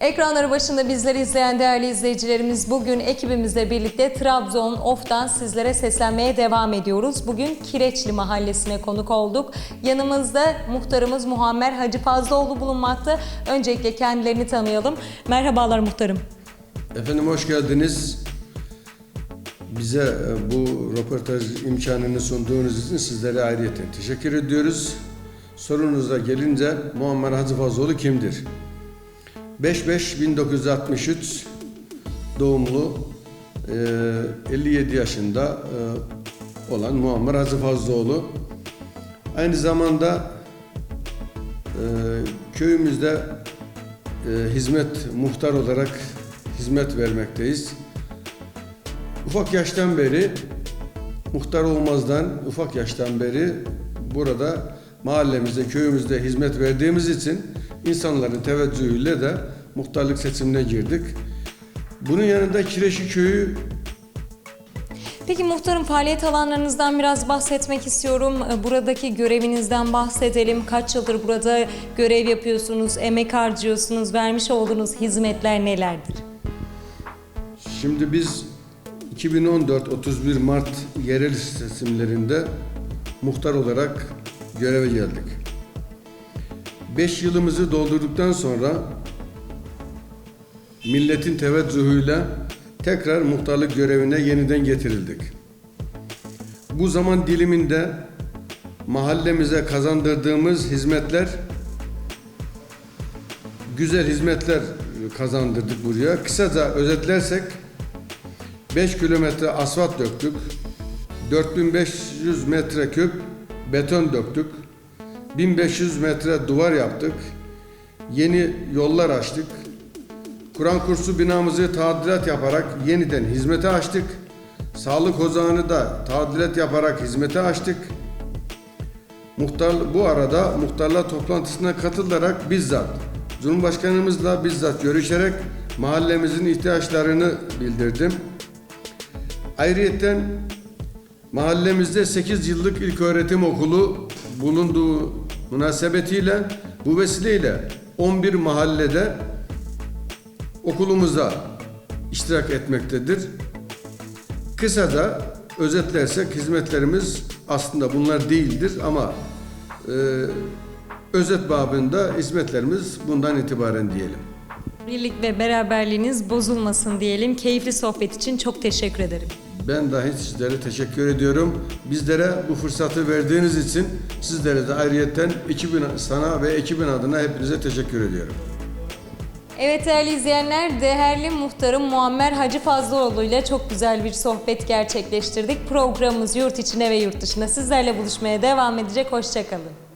Ekranları başında bizleri izleyen değerli izleyicilerimiz bugün ekibimizle birlikte Trabzon Of'tan sizlere seslenmeye devam ediyoruz. Bugün Kireçli Mahallesi'ne konuk olduk. Yanımızda muhtarımız Muammer Hacı Fazlıoğlu bulunmakta. Öncelikle kendilerini tanıyalım. Merhabalar muhtarım. Efendim hoş geldiniz. Bize e, bu röportaj imkanını sunduğunuz için sizlere ayrıyeten teşekkür ediyoruz. Sorunuza gelince Muammer Hacı Fazlıoğlu kimdir? 5-5-1963 doğumlu e, 57 yaşında e, olan Muammer Hacı Fazlıoğlu. Aynı zamanda e, köyümüzde e, hizmet muhtar olarak hizmet vermekteyiz. Ufak yaştan beri muhtar olmazdan ufak yaştan beri burada mahallemizde, köyümüzde hizmet verdiğimiz için insanların teveccühüyle de muhtarlık seçimine girdik. Bunun yanında Kireçli Köyü Peki muhtarım faaliyet alanlarınızdan biraz bahsetmek istiyorum. Buradaki görevinizden bahsedelim. Kaç yıldır burada görev yapıyorsunuz, emek harcıyorsunuz, vermiş olduğunuz hizmetler nelerdir? Şimdi biz 2014-31 Mart yerel seçimlerinde muhtar olarak göreve geldik. 5 yılımızı doldurduktan sonra milletin teveccühüyle tekrar muhtarlık görevine yeniden getirildik. Bu zaman diliminde mahallemize kazandırdığımız hizmetler güzel hizmetler kazandırdık buraya. Kısaca özetlersek 5 kilometre asfalt döktük. 4500 metreküp beton döktük. 1500 metre duvar yaptık. Yeni yollar açtık. Kur'an kursu binamızı tadilat yaparak yeniden hizmete açtık. Sağlık ocağını da tadilat yaparak hizmete açtık. Muhtar, bu arada muhtarlar toplantısına katılarak bizzat Cumhurbaşkanımızla bizzat görüşerek mahallemizin ihtiyaçlarını bildirdim. Ayrıyeten mahallemizde 8 yıllık ilk öğretim okulu bulunduğu münasebetiyle bu vesileyle 11 mahallede okulumuza iştirak etmektedir. Kısaca özetlersek hizmetlerimiz aslında bunlar değildir ama e, özet babında hizmetlerimiz bundan itibaren diyelim. Birlik ve beraberliğiniz bozulmasın diyelim. Keyifli sohbet için çok teşekkür ederim. Ben dahi sizlere teşekkür ediyorum. Bizlere bu fırsatı verdiğiniz için sizlere de ayrıyeten ekibin, sana ve ekibin adına hepinize teşekkür ediyorum. Evet değerli izleyenler, değerli muhtarım Muammer Hacı Fazlıoğlu ile çok güzel bir sohbet gerçekleştirdik. Programımız yurt içine ve yurt dışına sizlerle buluşmaya devam edecek. Hoşçakalın.